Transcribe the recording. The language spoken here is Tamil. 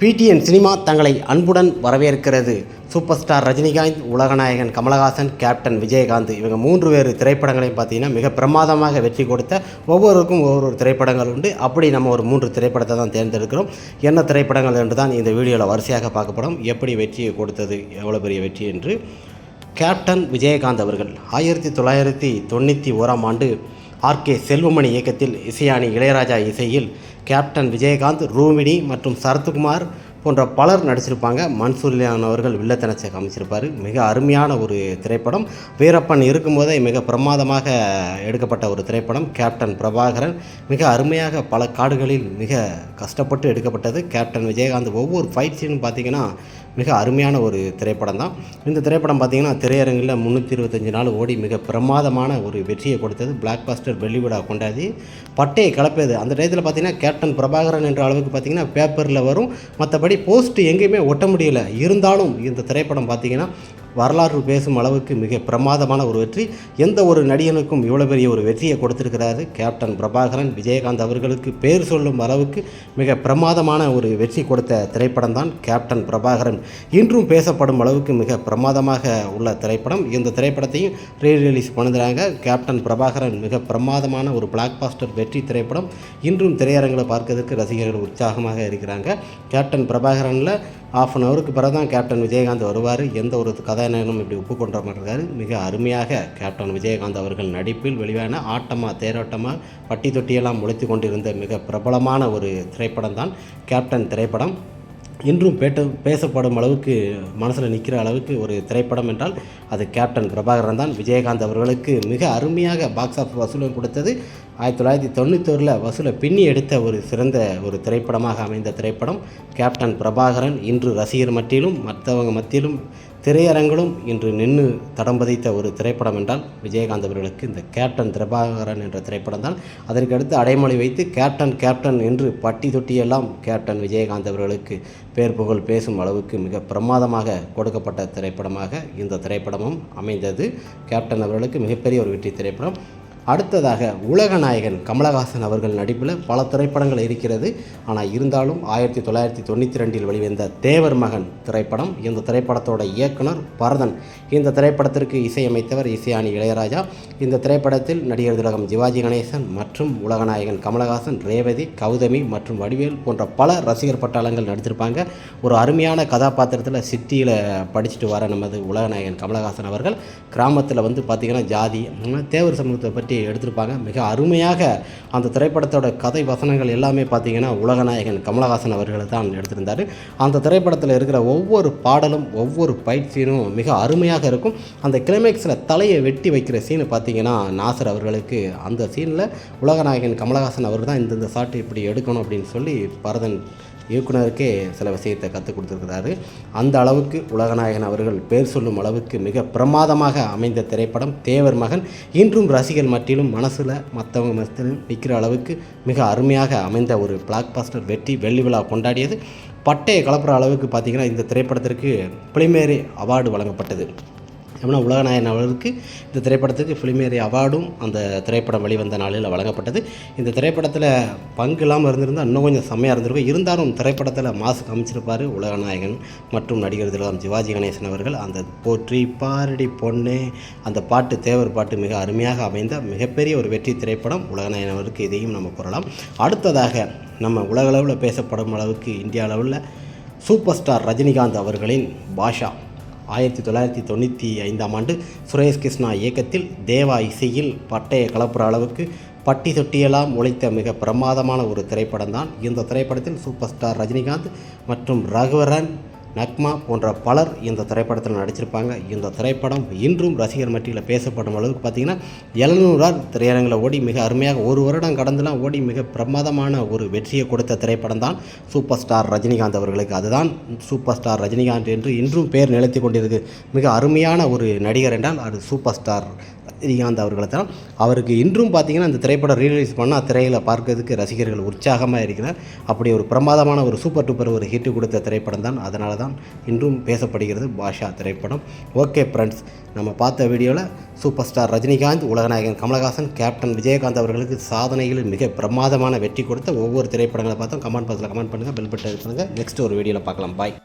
பிடிஎன் சினிமா தங்களை அன்புடன் வரவேற்கிறது. சூப்பர் ஸ்டார் ரஜினிகாந்த் உலகநாயகன் கமலஹாசன் கேப்டன் விஜயகாந்த் இவங்க மூன்று பேர் திரைப்படங்களையும் பார்த்தீங்கன்னா மிக பிரமாதமாக வெற்றி கொடுத்த ஒவ்வொருக்கும் ஒவ்வொரு திரைப்படங்கள் உண்டு. அப்படி நம்ம ஒரு மூன்று திரைப்படத்தை தான் தேர்ந்தெடுக்கிறோம். என்ன திரைப்படங்கள் என்று தான் இந்த வீடியோவில் வரிசையாக பார்க்கப்படும். எப்படி வெற்றியை கொடுத்தது எவ்வளோ பெரிய வெற்றி என்று. கேப்டன் விஜயகாந்த் அவர்கள் ஆயிரத்தி தொள்ளாயிரத்தி தொண்ணூற்றி ஓராம் ஆண்டு ஆர்கே செல்வமணி இயக்கத்தில் இசையானி இளையராஜா இசையில் கேப்டன் விஜயகாந்த் ரூமினி மற்றும் சரத்குமார் போன்ற பலர் நடிச்சிருப்பாங்க. மன்சூர்லியான் அவர்கள் வில்லத்தனச்சை காமிச்சிருப்பார். மிக அருமையான ஒரு திரைப்படம். வீரப்பன் இருக்கும்போதே மிக பிரமாதமாக எடுக்கப்பட்ட ஒரு திரைப்படம். கேப்டன் பிரபாகரன் மிக அருமையாக பல காடுகளில் மிக கஷ்டப்பட்டு எடுக்கப்பட்டது. கேப்டன் விஜயகாந்த் ஒவ்வொரு ஃபைட் சீனும் பார்த்தீங்கன்னா மிக அருமையான ஒரு திரைப்படம் தான் இந்த திரைப்படம் பார்த்தீங்கன்னா திரையரங்கில் முந்நூற்றி இருபத்தஞ்சி நாள் ஓடி மிக பிரமாதமான ஒரு வெற்றியை கொடுத்தது. பிளாக் பாஸ்டர் வெள்ளிவிடா கொண்டாடி பட்டையை கலப்பது அந்த டயத்தில் பார்த்தீங்கன்னா கேப்டன் பிரபாகரன் என்ற அளவுக்கு பார்த்தீங்கன்னா பேப்பரில் வரும். மற்றபடி போஸ்ட் எங்கேயுமே ஒட்ட முடியல. இருந்தாலும் இந்த திரைப்படம் பார்த்தீங்கன்னா வரலாறு பேசும் அளவுக்கு மிக பிரமாதமான ஒரு வெற்றி. எந்த ஒரு நடிகனுக்கும் இவ்வளோ பெரிய ஒரு வெற்றியை கொடுத்திருக்கிறாரு. கேப்டன் பிரபாகரன் விஜயகாந்த் அவர்களுக்கு பேர் சொல்லும் அளவுக்கு மிக பிரமாதமான ஒரு வெற்றி கொடுத்த திரைப்படம் தான் கேப்டன் பிரபாகரன். இன்றும் பேசப்படும் அளவுக்கு மிக பிரமாதமாக உள்ள திரைப்படம். இந்த திரைப்படத்தையும் ரீ ரிலீஸ் பண்ணுறாங்க கேப்டன் பிரபாகரன் மிக பிரமாதமான ஒரு பிளாக் பாஸ்டர் வெற்றி திரைப்படம். இன்றும் திரையரங்களை பார்க்கறதுக்கு ரசிகர்கள் உற்சாகமாக இருக்கிறாங்க. கேப்டன் பிரபாகரனில் ஆஃப் அன் ஹவருக்கு பிறகு தான் கேப்டன் விஜயகாந்த் வருவார். எந்த ஒரு கதாநாயகனும் இப்படி ஒப்பு கொண்ட மாட்டாரு மிக அருமையாக கேப்டன் விஜயகாந்த் அவர்கள் நடிப்பில் வெளியான ஆட்டமாக தேரோட்டமாக பட்டி தொட்டியெல்லாம் முளைத்து கொண்டிருந்த மிக பிரபலமான ஒரு திரைப்படம் தான் கேப்டன் திரைப்படம். இன்றும் பேட்ட பேசப்படும் அளவுக்கு மனசில் நிற்கிற அளவுக்கு ஒரு திரைப்படம் என்றால் அது கேப்டன் பிரபாகரன் தான். விஜயகாந்த் அவர்களுக்கு மிக அருமையாக பாக்ஸ் ஆஃப் வசூலும் கொடுத்தது. ஆயிரத்தி தொள்ளாயிரத்தி தொண்ணூத்தோரில் வசூலை பின்னி எடுத்த ஒரு சிறந்த ஒரு திரைப்படமாக அமைந்த திரைப்படம் கேப்டன் பிரபாகரன். இன்று ரசிகர் மத்தியிலும் மற்றவங்க மத்தியிலும் திரையரங்களும் இன்று நின்று தடம் பதித்த ஒரு திரைப்படம் என்றால் விஜயகாந்த் அவர்களுக்கு இந்த கேப்டன் பிரபாகரன் என்ற திரைப்படம் தான். அதற்கு அடுத்து அடைமொழி வைத்து கேப்டன் கேப்டன் என்று பட்டி தொட்டியெல்லாம் கேப்டன் விஜயகாந்த் அவர்களுக்கு பேர் புகழ் பேசும் அளவுக்கு மிக பிரமாதமாக கொடுக்கப்பட்ட திரைப்படமாக இந்த திரைப்படமும் அமைந்தது. கேப்டன் அவர்களுக்கு மிகப்பெரிய ஒரு வெற்றி திரைப்படம். அடுத்ததாக உலகநாயகன் கமலஹாசன் அவர்கள் நடிப்பில் பல திரைப்படங்கள் இருக்கிறது. ஆனால் இருந்தாலும் ஆயிரத்தி தொள்ளாயிரத்தி தொண்ணூற்றி ரெண்டில் வெளிவந்த தேவர் மகன் திரைப்படம் இந்த திரைப்படத்தோட இயக்குனர் பரதன். இந்த திரைப்படத்திற்கு இசையமைத்தவர் இசையானி இளையராஜா. இந்த திரைப்படத்தில் நடிகர் திலகம் சிவாஜி கணேசன் மற்றும் உலகநாயகன் கமலஹாசன் ரேவதி கௌதமி மற்றும் வடிவேல் போன்ற பல ரசிகர் பட்டாளங்கள் நடித்திருப்பாங்க. ஒரு அருமையான கதாபாத்திரத்தில் சிட்டியில் படிச்சுட்டு வர நமது உலகநாயகன் கமலஹாசன் அவர்கள் கிராமத்தில் வந்து பார்த்திங்கன்னா ஜாதி தேவர் சமூகத்தை பற்றி எடுத்திருப்பாங்க. மிக அருமையாக அந்த திரைப்படத்தோட கதை வசனங்கள் எல்லாமே பார்த்திங்கன்னா உலகநாயகன் கமலஹாசன் அவர்கள் தான் எடுத்திருந்தார். அந்த திரைப்படத்தில் இருக்கிற ஒவ்வொரு பாடலும் ஒவ்வொரு பயிற்சியும் மிக அருமையாக இருக்கும். அந்த கிளைமேக்ஸில் தலையை வெட்டி வைக்கிற சீன் பார்த்தீங்கன்னா நாசர் அவர்களுக்கு அந்த சீனில் உலகநாயகன் கமலஹாசன் அவர் தான் இந்தந்த ஷாட் இப்படி எடுக்கணும் அப்படின்னு சொல்லி பரதன் இயக்குனருக்கே சில விஷயத்தை கற்றுக் கொடுத்துருக்கிறாரு. அந்த அளவுக்கு உலகநாயகன் அவர்கள் பேர் சொல்லும் அளவுக்கு மிக பிரமாதமாக அமைந்த திரைப்படம் தேவர் மகன். இன்றும் ரசிகர் மட்டிலும் மனசில் மற்றவங்க மத்தியிலும் நிற்கிற அளவுக்கு மிக அருமையாக அமைந்த ஒரு பிளாக் பாஸ்டர் வெற்றி வெள்ளி விழா கொண்டாடியது. பட்டையை கலப்புற அளவுக்கு பார்த்திங்கன்னா இந்த திரைப்படத்திற்கு பிளிமேரி அவார்டு வழங்கப்பட்டது. அப்படின்னா உலகநாயகன் அவர்களுக்கு இந்த திரைப்படத்துக்கு ஃபிலிமேரி அவார்டும் அந்த திரைப்படம் வெளிவந்த நாளில் வழங்கப்பட்டது. இந்த திரைப்படத்தில் பங்கு இல்லாமல் இருந்திருந்தால் இன்னும் கொஞ்சம் செம்மையாக இருந்திருக்கும். இருந்தாலும் திரைப்படத்தில் மாசு காமிச்சிருப்பார் உலகநாயகன் மற்றும் நடிகர் திலகம் சிவாஜி கணேசன் அவர்கள். அந்த போற்றி பாரடி பொண்ணே அந்த பாட்டு தேவர் பாட்டு மிக அருமையாக அமைந்த மிகப்பெரிய ஒரு வெற்றி திரைப்படம் உலகநாயகன் அவருக்கு இதையும் நம்ம கூறலாம். அடுத்ததாக நம்ம உலகளவில் பேசப்படும் அளவுக்கு இந்தியா அளவில் சூப்பர் ஸ்டார் ரஜினிகாந்த் அவர்களின் பாஷா. ஆயிரத்தி தொள்ளாயிரத்தி தொண்ணூற்றி ஐந்தாம் ஆண்டு சுரேஷ் கிருஷ்ணா இயக்கத்தில் தேவா இசையில் பட்டையை கலப்புற அளவுக்கு பட்டி தொட்டியெல்லாம் உழைத்த மிக பிரமாதமான ஒரு திரைப்படம் தான் இந்த திரைப்படத்தில் சூப்பர் ஸ்டார் ரஜினிகாந்த் மற்றும் ரகுவரன் நக்மா போன்ற பலர் இந்த திரைப்படத்தில் நடிச்சிருப்பாங்க. இந்த திரைப்படம் இன்றும் ரசிகர் மட்டியில் பேசப்படும் அளவுக்கு பார்த்திங்கன்னா எழுநூறார் திரையரங்கில் ஓடி மிக அருமையாக ஒரு வருடம் கடந்துலாம் ஓடி மிக பிரமாதமான ஒரு வெற்றியை கொடுத்த திரைப்படம் தான் சூப்பர் ஸ்டார் ரஜினிகாந்த் அவர்களுக்கு. அதுதான் சூப்பர் ஸ்டார் ரஜினிகாந்த் என்று இன்றும் பேர் நிலைத்து கொண்டிருக்கு. மிக அருமையான ஒரு நடிகர் என்றால் அது சூப்பர் ஸ்டார் ரஜினிகாந்த் அவர்களை தான். அவருக்கு இன்றும் பார்த்தீங்கன்னா அந்த திரைப்படம் ரீரிலீஸ் பண்ணால் திரையில் பார்க்கறதுக்கு ரசிகர்கள் உற்சாகமாக இருக்கிறார். அப்படி ஒரு பிரமாதமான ஒரு சூப்பர் டூப்பர் ஒரு ஹிட் கொடுத்த திரைப்படம் தான். அதனால தான் இன்றும் பேசப்படுகிறது பாஷா திரைப்படம். ஓகே ஃப்ரெண்ட்ஸ் நம்ம பார்த்த வீடியோவில் சூப்பர் ஸ்டார் ரஜினிகாந்த் உலகநாயகன் கமலஹாசன் கேப்டன் விஜயகாந்த் அவர்களுக்கு சாதனைகள் மிக பிரமாதமான வெற்றி கொடுத்த ஒவ்வொரு திரைப்படங்களை பார்த்தோம் கமெண்ட் பாக்ஸில் கமெண்ட் பண்ணுங்கள் பெல் பட்டன் பண்ணுங்கள் நெக்ஸ்ட் ஒரு வீடியோவில் பார்க்கலாம். பாய்